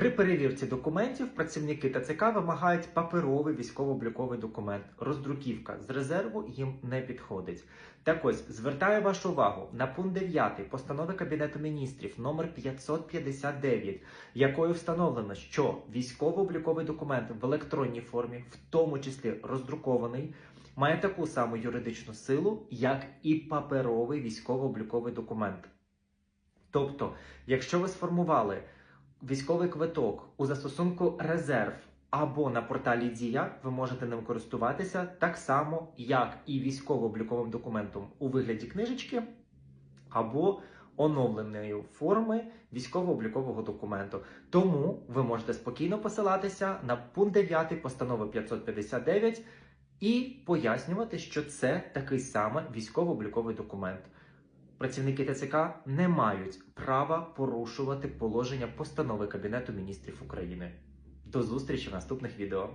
При перевірці документів працівники ТЦК вимагають паперовий військово-обліковий документ. Роздруківка з резерву їм не підходить. Так ось звертаю вашу увагу на пункт 9 постанови Кабінету міністрів номер 559, якою встановлено, що військово-обліковий документ в електронній формі, в тому числі роздрукований, має таку саму юридичну силу, як і паперовий військово-обліковий документ. Тобто, якщо ви сформували військовий квиток у застосунку резерв або на порталі Дія, ви можете ним користуватися так само, як і військово-обліковим документом у вигляді книжечки або оновленої форми військово-облікового документу. Тому ви можете спокійно посилатися на пункт 9 постанови 559 і пояснювати, що це такий самий військово-обліковий документ. Працівники ТЦК не мають права порушувати положення постанови Кабінету міністрів України. До зустрічі в наступних відео.